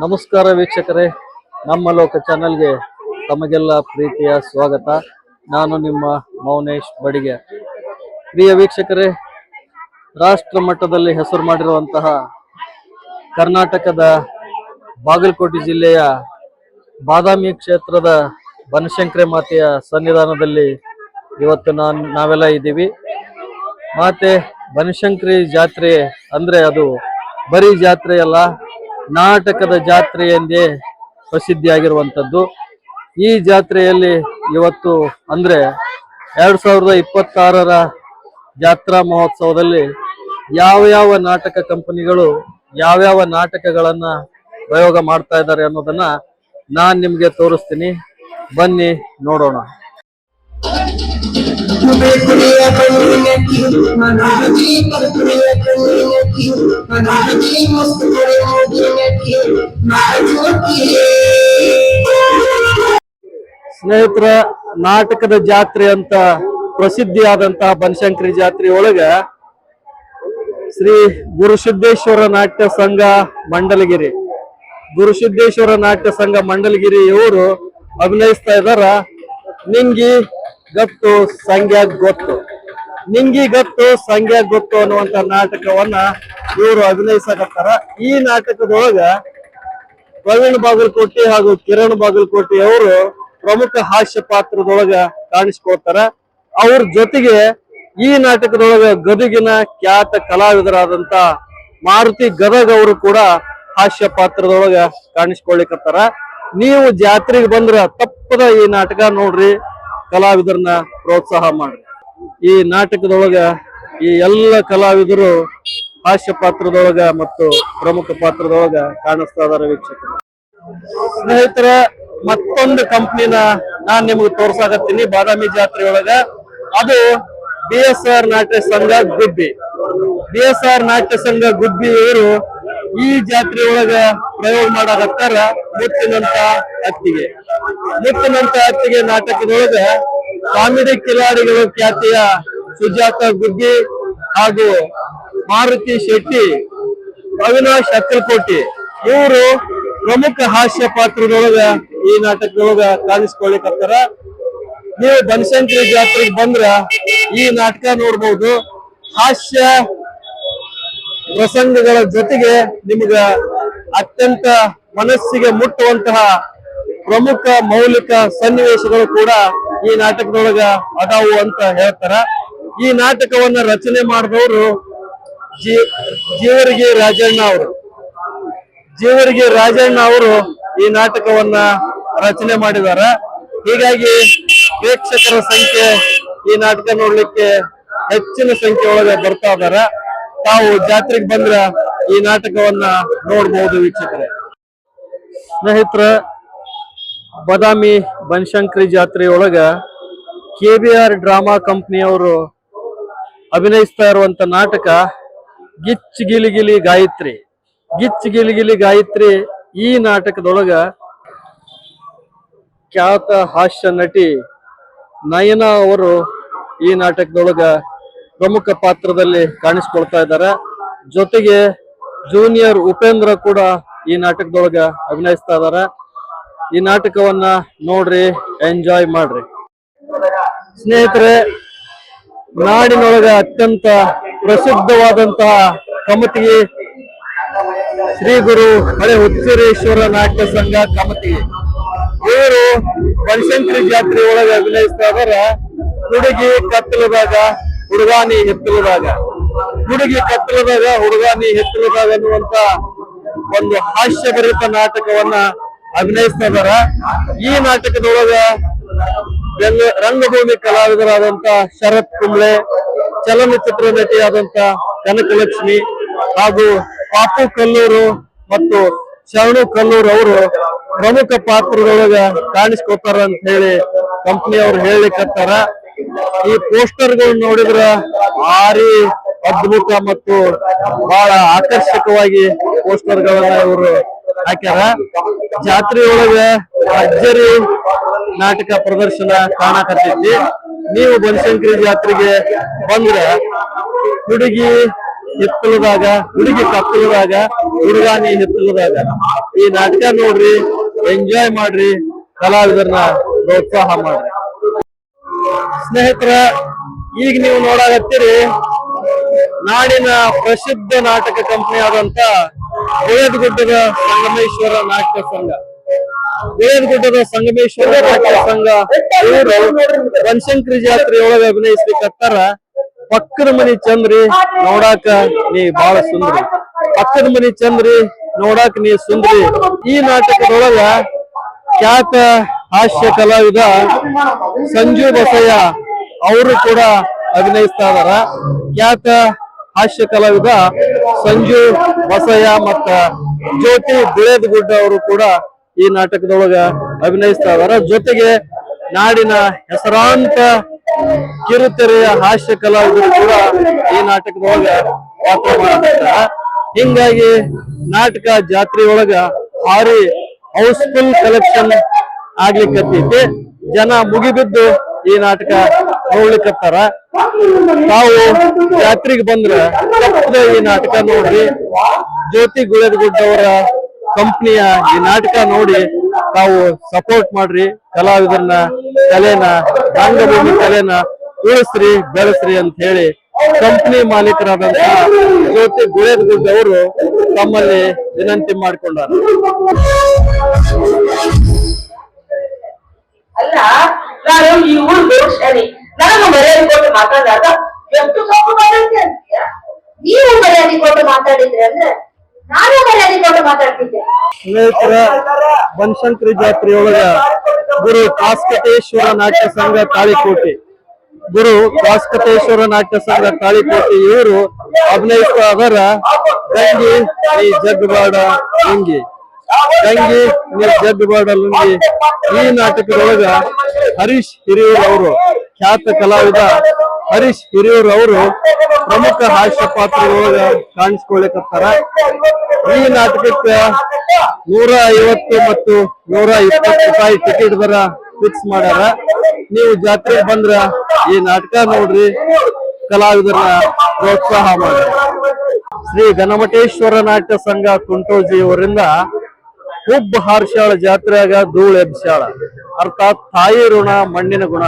ನಮಸ್ಕಾರ ವೀಕ್ಷಕರೇ. ನಮ್ಮ ಲೋಕ ಚಾನೆಲ್ಗೆ ತಮಗೆಲ್ಲ ಪ್ರೀತಿಯ ಸ್ವಾಗತ. ನಾನು ನಿಮ್ಮ ಮೌನೇಶ್ ಬಡಿಗೆ. ಪ್ರಿಯ ವೀಕ್ಷಕರೇ, ರಾಷ್ಟ್ರ ಮಟ್ಟದಲ್ಲಿ ಹೆಸರು ಮಾಡಿರುವಂತಹ ಕರ್ನಾಟಕದ ಬಾಗಲಕೋಟೆ ಜಿಲ್ಲೆಯ ಬಾದಾಮಿ ಕ್ಷೇತ್ರದ ಬನಶಂಕರಿ ಮಾತೆಯ ಸನ್ನಿಧಾನದಲ್ಲಿ ಇವತ್ತು ನಾನು, ನಾವೆಲ್ಲ ಇದ್ದೀವಿ. ಮಾತೆ ಬನಶಂಕರಿ ಜಾತ್ರೆ ಅಂದ್ರೆ ಅದು ಬರೀ ಜಾತ್ರೆ ಅಲ್ಲ ನಾಟಕದ ಜಾತ್ರೆ ಎಂದೇ ಪ್ರಸಿದ್ಧಿಯಾಗಿರುವಂಥದ್ದು. ಈ ಜಾತ್ರೆಯಲ್ಲಿ ಇವತ್ತು ಅಂದ್ರೆ ಎರಡು ಸಾವಿರದ ಇಪ್ಪತ್ತಾರರ ಜಾತ್ರಾ ಮಹೋತ್ಸವದಲ್ಲಿ ಯಾವ ಯಾವ ನಾಟಕ ಕಂಪನಿಗಳು ಯಾವ್ಯಾವ ನಾಟಕಗಳನ್ನು ಪ್ರಯೋಗ ಮಾಡ್ತಾ ಇದ್ದಾರೆ ಅನ್ನೋದನ್ನ ನಾನು ನಿಮಗೆ ತೋರಿಸ್ತೀನಿ. ಬನ್ನಿ ನೋಡೋಣ. ಸ್ನೇಹಿತರ ನಾಟಕದ ಜಾತ್ರೆ ಅಂತ ಪ್ರಸಿದ್ಧಿಯಾದಂತಹ ಬನಶಂಕರಿ ಜಾತ್ರೆ ಒಳಗ ಶ್ರೀ ಗುರುಸಿದ್ದೇಶ್ವರ ನಾಟ್ಯ ಸಂಘ ಮಂಡಲಗಿರಿ. ಗುರುಸಿದ್ದೇಶ್ವರ ನಾಟ್ಯ ಸಂಘ ಮಂಡಲಗಿರಿ ಇವರು ಅಭಿನಯಿಸ್ತಾ ಇದ್ದಾರ ನಿಂಗಿ ಗತ್ತು, ಸಂಖ್ಯಾ, ಗೊತ್ತು. ನಿಂಗಿ ಗತ್ತು, ಸಂಖ್ಯಾ, ಗೊತ್ತು ಅನ್ನುವಂತ ನಾಟಕವನ್ನ ಇವರು ಅಭಿನಯಿಸಕತ್ತಾರ. ಈ ನಾಟಕದೊಳಗ ಪ್ರವೀಣ್ ಬಾಗಲಕೋಟೆ ಹಾಗೂ ಕಿರಣ್ ಬಾಗಲಕೋಟೆ ಅವರು ಪ್ರಮುಖ ಹಾಸ್ಯ ಪಾತ್ರದೊಳಗ ಕಾಣಿಸ್ಕೊಳ್ತಾರ. ಅವ್ರ ಜೊತೆಗೆ ಈ ನಾಟಕದೊಳಗ ಗದುಗಿನ ಖ್ಯಾತ ಕಲಾವಿದರಾದಂತ ಮಾರುತಿ ಗದಗ್ ಅವರು ಕೂಡ ಹಾಸ್ಯ ಪಾತ್ರದೊಳಗ ಕಾಣಿಸ್ಕೊಳ್ಳಿಕತ್ತಾರ ನೀವು ಜಾತ್ರೆಗೆ ಬಂದ್ರ ತಪ್ಪದ ಈ ನಾಟಕ ನೋಡ್ರಿ. ಕಲಾವಿದರನ್ನ ಪ್ರೋತ್ಸಾಹ ಮಾಡ್ರಿ. ಈ ನಾಟಕದೊಳಗ ಈ ಎಲ್ಲ ಕಲಾವಿದರು ಹಾಸ್ಯ ಪಾತ್ರದೊಳಗ ಮತ್ತು ಪ್ರಮುಖ ಪಾತ್ರದೊಳಗ ಕಾಣಿಸ್ತಾ ಇದಾರೆ ವೀಕ್ಷಕರು. ಸ್ನೇಹಿತರ, ಮತ್ತೊಂದು ಕಂಪ್ನಿನ ನಾನ್ ನಿಮ್ಗೆ ತೋರ್ಸಾಕತ್ತೀನಿ. ಬಾದಾಮಿ ಜಾತ್ರೆ ಒಳಗ. ಅದು ಬಿ ಎಸ್ ಆರ್ ನಾಟ್ಯ ಸಂಘ ಗುಬ್ಬಿ. ಬಿ ಎಸ್ ಆರ್ ನಾಟ್ಯ ಸಂಘ ಗುಬ್ಬಿ ಇವರು ಈ ಜಾತ್ರೆ ಒಳಗ ಪ್ರಯೋಗ ಮಾಡಕತ್ತಾರ ಮುತ್ತಿನಂತ ಅತ್ತಿಗೆ ಮುತ್ತಿನಂತ ಅತ್ತಿಗೆ ನಾಟಕದೊಳಗ ಕಾಮಿಡಿ ಕಿಲಾಡಿಗಳು ಖ್ಯಾತಿಯ ಸುಜಾತ ಗುಗ್ಗಿ ಹಾಗೂ ಮಾರುತಿ ಶೆಟ್ಟಿ, ಅವಿನಾಶ್ ಅಕ್ಕಲಕೋಟಿ ಇವರು ಪ್ರಮುಖ ಹಾಸ್ಯ ಪಾತ್ರದೊಳಗ ಈ ನಾಟಕದೊಳಗ ಕಾಣಿಸ್ಕೊಳ್ಳಿಕತ್ತಾರ ನೀವು ಬನಶಂಕರಿ ಜಾತ್ರೆಗೆ ಬಂದ್ರ ಈ ನಾಟಕ ನೋಡ್ಬೋದು. ಹಾಸ್ಯ ಪ್ರಸಂಗಗಳ ಜೊತೆಗೆ ನಿಮ್ಗ ಅತ್ಯಂತ ಮನಸ್ಸಿಗೆ ಮುಟ್ಟುವಂತಹ ಪ್ರಮುಖ ಮೌಲಿಕ ಸನ್ನಿವೇಶಗಳು ಕೂಡ ಈ ನಾಟಕದೊಳಗ ಅದಾವು ಅಂತ ಹೇಳ್ತಾರ. ಈ ನಾಟಕವನ್ನ ರಚನೆ ಮಾಡಿದವರು ಜೀವರಿಗೆ ರಾಜಣ್ಣ ಅವರು. ಜೀವರಿಗೆ ರಾಜಣ್ಣ ಅವರು ಈ ನಾಟಕವನ್ನ ರಚನೆ ಮಾಡಿದಾರ. ಹೀಗಾಗಿ ಪ್ರೇಕ್ಷಕರ ಸಂಖ್ಯೆ ಈ ನಾಟಕ ನೋಡ್ಲಿಕ್ಕೆ ಹೆಚ್ಚಿನ ಸಂಖ್ಯೆ ಒಳಗೆ ಬರ್ತಾ ಇದಾರ. ತಾವು ಜಾತ್ರೆಗೆ ಬಂದ್ರ ಈ ನಾಟಕವನ್ನ ನೋಡಬಹುದು ವೀಕ್ಷಕರೇ. ಸ್ನೇಹಿತರ, ಬದಾಮಿ ಬನಶಂಕರಿ ಜಾತ್ರೆಯೊಳಗ ಕೆ ಬಿ ಆರ್ ಡ್ರಾಮಾ ಕಂಪ್ನಿಯವರು ಅಭಿನಯಿಸ್ತಾ ಇರುವಂತ ನಾಟಕ ಗಿಚ್ ಗಿಲಿಗಿಲಿ ಗಾಯತ್ರಿ. ಗಿಚ್ ಗಿಲಿಗಿಲಿ ಗಾಯತ್ರಿ ಈ ನಾಟಕದೊಳಗ ಖ್ಯಾತ ಹಾಸ್ಯ ನಟಿ ನಯನ ಅವರು ಈ ನಾಟಕದೊಳಗ ಪ್ರಮುಖ ಪಾತ್ರದಲ್ಲಿ ಕಾಣಿಸ್ಕೊಳ್ತಾ ಇದ್ದಾರೆ. ಜೊತೆಗೆ ಜೂನಿಯರ್ ಉಪೇಂದ್ರ ಕೂಡ ಈ ನಾಟಕದೊಳಗ ಅಭಿನಯಿಸ್ತಾ ಇದ್ದಾರೆ. ಈ ನಾಟಕವನ್ನ ನೋಡ್ರಿ ಎಂಜಾಯ್ ಮಾಡ್ರಿ. ಸ್ನೇಹಿತರೆ, ನಾಡಿನೊಳಗ ಅತ್ಯಂತ ಪ್ರಸಿದ್ಧವಾದಂತಹ ಕಮತಿಗೆ ಶ್ರೀ ಗುರು ಹಳೆ ಹುಚ್ಚೇರೇಶ್ವರ ನಾಟ್ಯ ಸಂಘ ಕಮತಿಗೆ ಇವರು ಬನಶಂಕರಿ ಜಾತ್ರೆ ಒಳಗೆ ಅಭಿನಯಿಸ್ತಾ ಇದಾರ ಹುಡುಗಿ ಕತ್ತಲದಾಗ ಹುಡುಗಾನಿ ಹೆತ್ತಲದಾಗ. ಹುಡುಗಿ ಕತ್ತಲದಾಗ ಹುಡುಗಾನಿ ಹೆತ್ತಲದಾಗ ಅನ್ನುವಂತ ಒಂದು ಹಾಸ್ಯಭರಿತ ನಾಟಕವನ್ನ ಅಭಿನಯಿಸ್ತಾ ಈ ನಾಟಕದೊಳಗ ರಂಗ, ರಂಗಭೂಮಿ ಕಲಾವಿದರಾದಂತ ಶರತ್ ಕುಂಬ್ಳೆ, ಚಲನಚಿತ್ರ ನಟಿಯಾದಂತ ಕನಕಲಕ್ಷ್ಮಿ ಹಾಗೂ ಪಾಪು ಕಲ್ಲೂರು ಮತ್ತು ಶರಣು ಕಲ್ಲೂರು ಅವರು ಪ್ರಮುಖ ಪಾತ್ರದೊಳಗ ಕಾಣಿಸ್ಕೊತಾರ ಅಂತ ಹೇಳಿ ಕಂಪ್ನಿಯವ್ರು ಹೇಳಿಕತ್ತಾರ ಈ ಪೋಸ್ಟರ್ಗಳು ನೋಡಿದ್ರ ಭಾರಿ ಅದ್ಭುತ ಮತ್ತು ಬಹಳ ಆಕರ್ಷಕವಾಗಿ ಪೋಸ್ಟರ್ ಗಳನ್ನ ಇವರು ಹಾಕ್ಯಾರ. ಜಾತ್ರೆ ಅಜ್ಜರಿ ನಾಟಕ ಪ್ರದರ್ಶನ ಕಾಣಕತ್ತೈತಿ. ನೀವು ಬನಶಂಕರಿ ಜಾತ್ರೆಗೆ ಬಂದ್ರ ಹುಡುಗಿ ಹಿತ್ತಲದಾಗ, ಹುಡುಗಿ ಕತ್ತಲದಾಗ, ಹುಡುಗಾನಿ ಹಿತ್ತಲದಾಗ ಈ ನಾಟಕ ನೋಡ್ರಿ ಎಂಜಾಯ್ ಮಾಡ್ರಿ, ಕಲಾವಿದರನ್ನ ಪ್ರೋತ್ಸಾಹ ಮಾಡ್ರಿ. ಸ್ನೇಹಿತರ, ಈಗ ನೀವು ನೋಡಾಗತ್ತೀರಿ ನಾಡಿನ ಪ್ರಸಿದ್ಧ ನಾಟಕ ಕಂಪನಿ ಆದಂತ ಗುಡ್ಡದ ಸಂಗಮೇಶ್ವರ ನಾಟಕ ಸಂಘ. ಗುಡ್ಡದ ಸಂಗಮೇಶ್ವರ ನಾಟಕ ಸಂಘ ಇವರು ಬನಶಂಕರಿ ಜಾತ್ರೆ ಒಳಗ ಅಭಿನಯಿಸ್ಲಿಕ್ಕತ್ತಾರ ಪಕ್ಕದ ಮನಿ ಚಂದ್ರಿ ನೋಡಾಕ ನೀ ಬಹಳ ಸುಂದ್ರಿ. ಪಕ್ಕದ ಮನಿ ಚಂದ್ರಿ ನೋಡಾಕ ನೀ ಸುಂದ್ರಿ. ಈ ನಾಟಕದೊಳಗ ಖ್ಯಾತ ಹಾಸ್ಯ ಕಲಾವಿದ ಸಂಜು ಬಸಯ್ಯ ಅವರು ಕೂಡ ಅಭಿನಯಿಸ್ತಾ ಇದಾರ. ಖ್ಯಾತ ಹಾಸ್ಯ ಕಲಾವಿದ ಸಂಜು ಬಸಯ್ಯ ಮತ್ತ ಜ್ಯೋತಿ ಗುಡ್ಡ ಅವರು ಕೂಡ ಈ ನಾಟಕದೊಳಗ ಅಭಿನಯಿಸ್ತಾ ಇದಾರ. ಜೊತೆಗೆ ನಾಡಿನ ಹೆಸರಾಂತ ಕಿರುತೆರೆಯ ಹಾಸ್ಯ ಕಲಾವಿದರು ಕೂಡ ಈ ನಾಟಕದೊಳಗ ಪಾತ್ರ ಮಾಡ್ತಾರೆ ಹಿಂಗಾಗಿ ನಾಟಕ ಜಾತ್ರೆ ಒಳಗ ಭಾರಿ ಹೌಸ್ಫುಲ್ ಕಲೆಕ್ಷನ್ ಆಗ್ಲಿಕ್ಕತ್ತೈತಿ. ಜನ ಮುಗಿಬಿದ್ದು ಈ ನಾಟಕ ನೋಡ್ಲಿಕ್ಕತ್ತಾರ. ತಾವು ಜಾತ್ರೆಗೆ ಬಂದ್ರ ಈ ನಾಟಕ ನೋಡ್ರಿ. ಜ್ಯೋತಿ ಗುಳೆದಗುಡ್ಡವರ ಕಂಪ್ನಿಯ ಈ ನಾಟಕ ನೋಡಿ ತಾವು ಸಪೋರ್ಟ್ ಮಾಡ್ರಿ. ಕಲಾವಿದರನ್ನ ಕಲೆನ, ರಂಗಭೂಮಿ ಕಲೆನ ಉಳಿಸ್ರಿ, ಬೆಳೆಸ್ರಿ ಅಂತ ಹೇಳಿ ಕಂಪ್ನಿ ಮಾಲೀಕರಾದಂತಹ ಜ್ಯೋತಿ ಗುಳೆದಗುಡ್ಡವರು ತಮ್ಮಲ್ಲಿ ವಿನಂತಿ ಮಾಡ್ಕೊಂಡಾರ. ಅಲ್ಲ, ನಾನು ಈ ಊರು ಶನಿ ನಾನು ಮರ್ಯಾದೆ ಕೊಟ್ಟು ಮಾತಾಡಿದಾಗ ಎಷ್ಟು ತಪ್ಪು ಮಾತಾಡ್ತೀಯ ಅಂತೀಯ? ನೀವು ಮರ್ಯಾದೆ ಕೊಟ್ಟು ಮಾತಾಡಿದ್ರೆ ಅಂದ್ರೆ ನಾನು ಮರ್ಯಾದೆ ಕೊಟ್ಟು ಮಾತಾಡ್ತಿದ್ದೆ. ಸ್ನೇಹಿತರ, ಬನಶಂಕರಿ ಗುರು ಕಾಸ್ಕಟೇಶ್ವರ ನಾಟ್ಯ ಸಂಘ ತಾಳಿಕೋಟೆ. ಗುರು ಕಾಸ್ಕಟೇಶ್ವರ ನಾಟ್ಯ ಸಂಘ ತಾಳಿಕೋಟೆ ಇವರು ಅಭಿನಯಿಸ್ತಾ ಅದರ ಗಂಗಿ ಈ ಜಗ್ಬಾಡ ಲುಂಗಿ ಗಂಗಿ ನೀ ಲುಂಗಿ ಈ ನಾಟಕದೊಳಗ ಹರೀಶ್ ಹಿರಿಯೂರ್ ಅವರು ಖ್ಯಾತ ಕಲಾವಿದ ಹರೀಶ್ ಹಿರಿಯೂರ್ ಅವರು ಪ್ರಮುಖ ಹಾಸ್ಯ ಪಾತ್ರದೊಳಗ ಕಾಣಿಸ್ಕೊಳ್ಲಿಕತ್ತಾರ. ಈ ನಾಟಕಕ್ಕೆ ನೂರ ಐವತ್ತು ಮತ್ತು ನೂರ ಇಪ್ಪತ್ತು ರೂಪಾಯಿ ಟಿಕೆಟ್ ದರ ಫಿಕ್ಸ್ ಮಾಡ್ಯಾರ. ನೀವು ಜಾತ್ರೆಗೆ ಬಂದ್ರ ಈ ನಾಟಕ ನೋಡ್ರಿ ಕಲಾವಿದರ ಪ್ರೋತ್ಸಾಹ ಮಾಡ್ರಿ. ಶ್ರೀ ಗಣಮಟೇಶ್ವರ ನಾಟ್ಯ ಸಂಘ ಕುಂಟೋಜಿ ಅವರಿಂದ ಹುಬ್ಬ ಹಾರ್ಶಾಳ ಜಾತ್ರೆಯಾಗ ಧೂಳು ಎಬ್ಸ್ಯಾಳ. ಅರ್ಥಾತ್ ತಾಯಿ ಋಣ, ಮಣ್ಣಿನ ಗುಣ.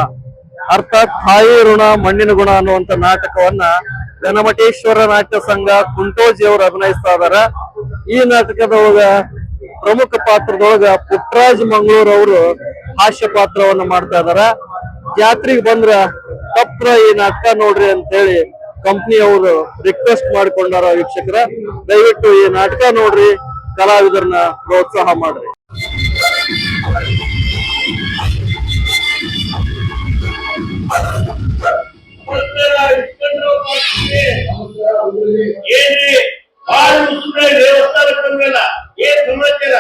ಅರ್ಥಾತ್ ತಾಯಿ ಋಣ, ಮಣ್ಣಿನ ಗುಣ ಅನ್ನುವಂತ ನಾಟಕವನ್ನ ಗಣಮಟೇಶ್ವರ ನಾಟ್ಯ ಸಂಘ ಕುಂಟೋಜಿ ಅವರು ಅಭಿನಯಿಸ್ತಾ ಇದಾರ. ಈ ನಾಟಕದೊಳಗ ಪ್ರಮುಖ ಪಾತ್ರದೊಳಗ ಪುಟ್ಟರಾಜ್ ಮಂಗಳೂರ್ ಅವರು ಹಾಸ್ಯ ಪಾತ್ರವನ್ನ ಮಾಡ್ತಾ ಇದಾರ. ಜಾತ್ರೆಗೆ ಬಂದ್ರ ಪತ್ರ ಈ ನಾಟಕ ನೋಡ್ರಿ ಅಂತ ಹೇಳಿ ಕಂಪ್ನಿ ಅವರು ರಿಕ್ವೆಸ್ಟ್ ಮಾಡ್ಕೊಂಡಾರ ವೀಕ್ಷಕರ. ದಯವಿಟ್ಟು ಈ ನಾಟಕ ನೋಡ್ರಿ. ಕಲಾವಿದರನ್ನ ಪ್ರೋತ್ಸಾಹ ಮಾಡ್ರಿ. ಏನ್ರಿ ದೇವಸ್ಥಾನ ಬಂದ್ರಲ್ಲ ಏನ್ ಸಮಾಚಾರ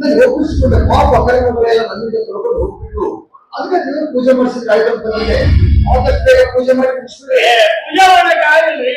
ನಾನು ಒಪ್ಪಿಸಿಕೊಂಡೆ ಪಾಪ ಕರೆಮಗಳೆಲ್ಲ ನನ್ನಿಂದ ತೊಳ್ಕೊಂಡು ಹೋಗ್ಬಿಟ್ಟು, ಅದಕ್ಕೆ ದೇವ್ರ ಪೂಜೆ ಮಾಡಿಸಿದ್ರೆ ಆಯ್ತು ಅಂತ ಪೂಜೆ ಮಾಡಿ ಪೂಜೆ ಮಾಡಕ್ ಆಗಿಲ್ರಿ